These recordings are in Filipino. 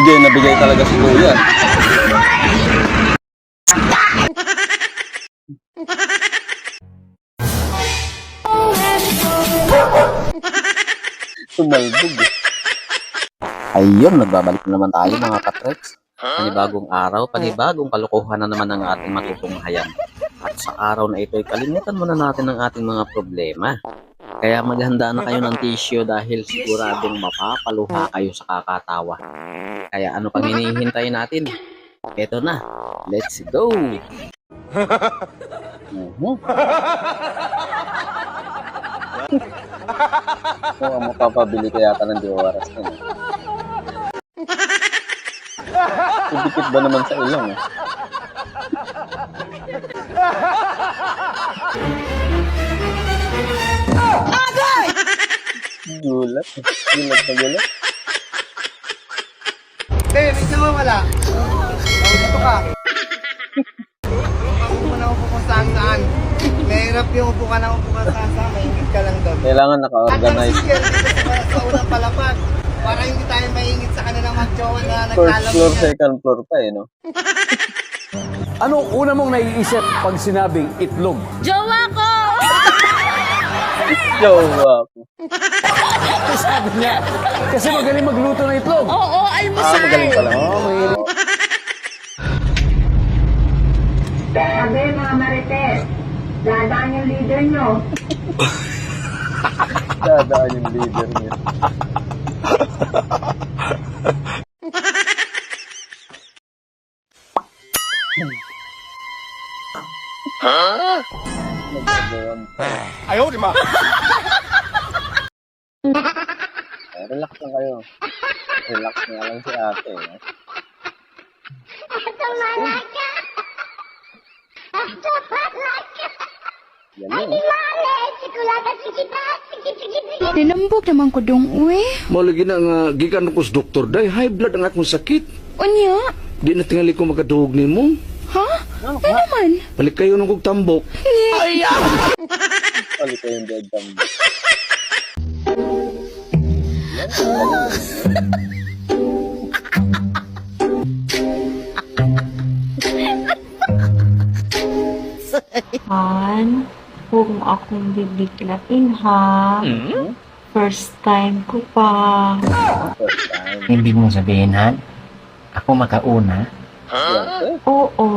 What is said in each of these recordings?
bigay na bigay talaga si Kuya. Sumalbog eh. Ayun, nagbabalik na naman tayo mga katreks. Panibagong araw, panibagong kalokohan na naman ang ating matutunghayan. At sa araw na ito, kalimutan muna natin ang ating mga problema. Kaya maghanda na kayo ng tissue dahil siguradong mapapaluha kayo sa kakatawa. Kaya ano pang hinihintay natin? Eto na, let's go! Mhm. Kung ang mapapabili kaya ka ng di oras ka na. Idikit ba naman sa ilong eh? Gulat. Gulat na gulat. Eh, may nawawala. Oh, dito ka. Upo ka na upo kung saan saan. Mahirap yung upo ka na upo ka saan saan. Mahingit ka lang doon. Kailangan At ang naka-organize. single dito sa, unang palapag. Para hindi tayo mahingit sa kanilang magjowa na First floor, second floor pa eh, no? Ano una mong naiisip pag sinabing itlog? Jowa! Jowa ko. Sabi niya, kasi magaling magluto ng itlog. Oo, Ah, almusal. magaling pala. Oh, may... Sabi mga marites, dadaan yung leader nyo. Dadaan yung leader niya. Ba? Eh, relax lang kayo. Relax nga lang si ate. Eh. Yan yun. Nilambog naman ko dong, uwi. Malagi na nga gikan ko sa doktor day high blood ang akong sakit. Unya? Di na tingali ko makadugog nimo. Ha? Ano naman? Balik kayo ng kog tambok. Pali ko yung dead dam. Han, huwag mo akong bibiklain ha. First time ko pa. First time. Ibig mong sabihin, Han? Ako makauna? Siyempre. Oo.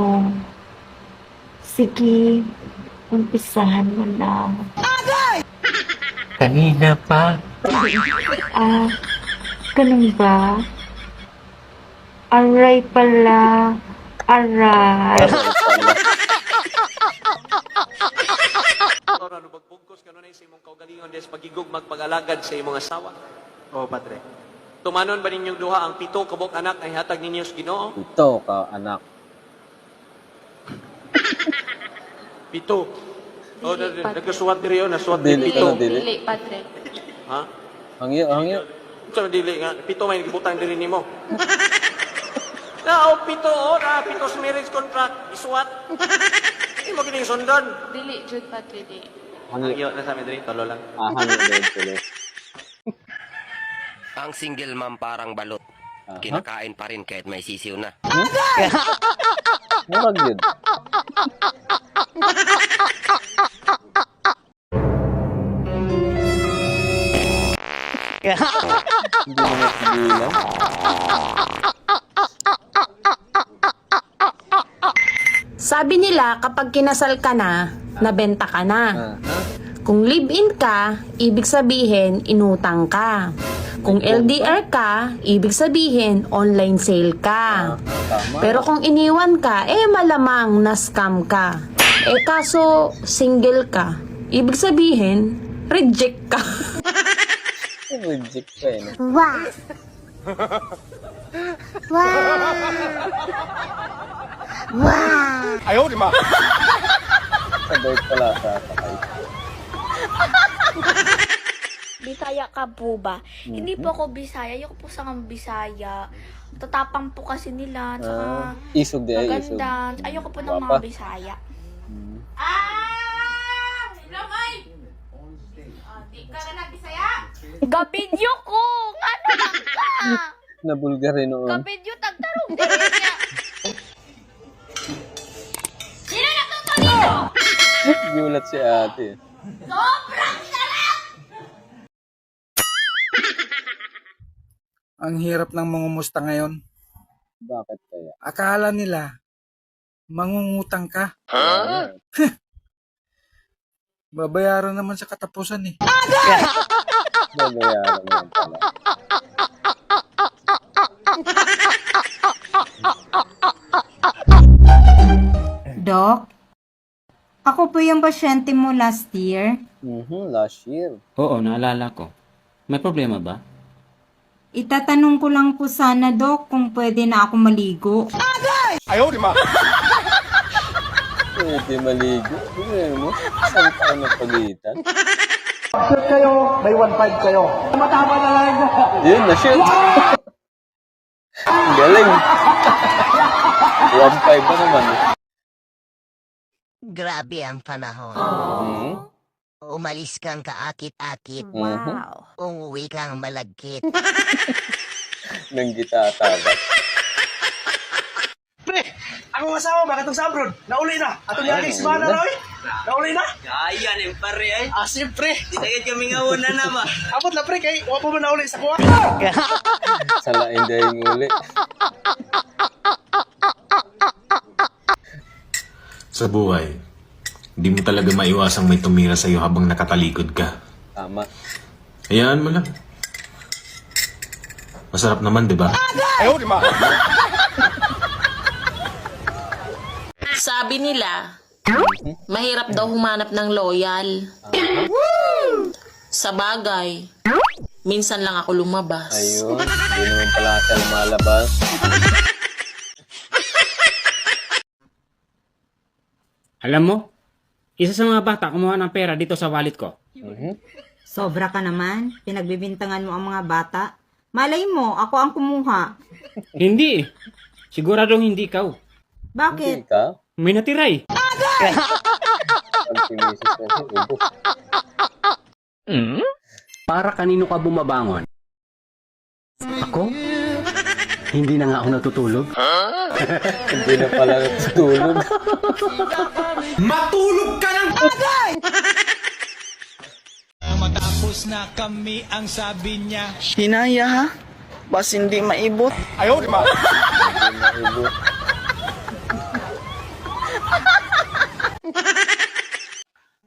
Sige, umpisahan mo na. Kanina pa. Ah, ganun ba? Aray pala. Aray. Ora no magbungkos kano na sa imong kaugalingon des pagigog magpagalagad sa imong asawa. Oo, padre. Tumanon ba ninyong duha ang pito kabok anak ay hatag ninyo sa Ginoo? Ito ka, anak. Pito. O Dili, Padre. nagkasuwat diri yo nasuwat Dili, dili pito. dili? Dili, padre. Ha? Hangyo, hangyo. Man dili nga pito may gibutang diri nimo. Na o pito o na pito sa marriage contract isuwat. Ay mo gining sundan. Dili, Jude, padre, di. Hangyo. na sa amin diri tolo lang. Ah, hangyo tuloy. Ang single mom parang balot. Kinakain pa rin kahit may sisiw na. Murag yun. Hindi mo nasigilan. Sabi nila, kapag kinasal ka na, nabenta ka na. Kung live-in ka, ibig sabihin, inutang ka. Kung LDR ka, ibig sabihin, online sale ka. tama. Pero kung iniwan ka, eh malamang na-scam ka. Eh kaso, single ka. Ibig sabihin, reject ka. Reject ka eh. no? Ayaw, di ba? Sabay pala sa sakay. Bisaya ka po ba? Hindi po ako Bisaya. Ayoko po sa mga Bisaya. Tatapang po kasi nila. Tsaka Ah, isog di ay isog. maganda. Ayoko po ng mga Bisaya. Hmm. Ah! Hello, May! Ah, di ka na Bisaya? Gabidyo ko! Ano lang ka? Nabulgar rin noon. Gabidyo tagtarong din niya. Sino nagluto dito? Gulat si ate. Sobrang Ang hirap ng mangumusta ngayon. Bakit kaya? Akala nila, mangungutang ka. Babayaran naman sa katapusan eh. Babayaran yan pala. Doc, ako po yung pasyente mo last year. Mhm, last year. Oo, naalala ko. May problema ba? Itatanong ko lang po sana, Doc, kung pwede na ako maligo. Pwede maligo. Tingnan mo. Saan ka nagpagitan? kayo, may 1.5 kayo. Matama na lang Yun na, shit. Ang Galing. 1.5 pa naman. Grabe ang panahon. Mhm. Umalis kang kaakit-akit. Mhm. Umuwi kang malagkit. Nang gitatawa. Ako kasama, bakit itong sabrod? Nauli na. Atong Ayun, yaging nauli semana, na. Roy. Nauli na. Ayan yung pare ay. Ah, siyempre. Di na kami nga una na ba? Abot na pre, kay wapo mo nauli sa kuha. Sa lain dahil uli. Sa buhay, hindi mo talaga maiwasang may tumira sa'yo habang nakatalikod ka. Tama. Hayaan mo lang. Masarap naman, di ba? Sabi nila, mahirap daw humanap ng loyal. Sa bagay, minsan lang ako lumabas. Ayun. Hindi naman pala siya lumalabas. Alam mo, isa sa mga bata kumuha ng pera dito sa wallet ko. Mhm. Sobra ka naman. Pinagbibintangan mo ang mga bata. Malay mo, ako ang kumuha. Hindi eh. Siguradong hindi ikaw. Bakit? Hindi ka? May natira eh. Ubos. Para kanino ka bumabangon? Ako? Hindi na nga ako natutulog. Hindi na pala natutulog. Matulog ka ng Matapos na kami ang sabi niya. Hinaya ha? Bas hindi maibot. Ayaw, di ba? Maibot.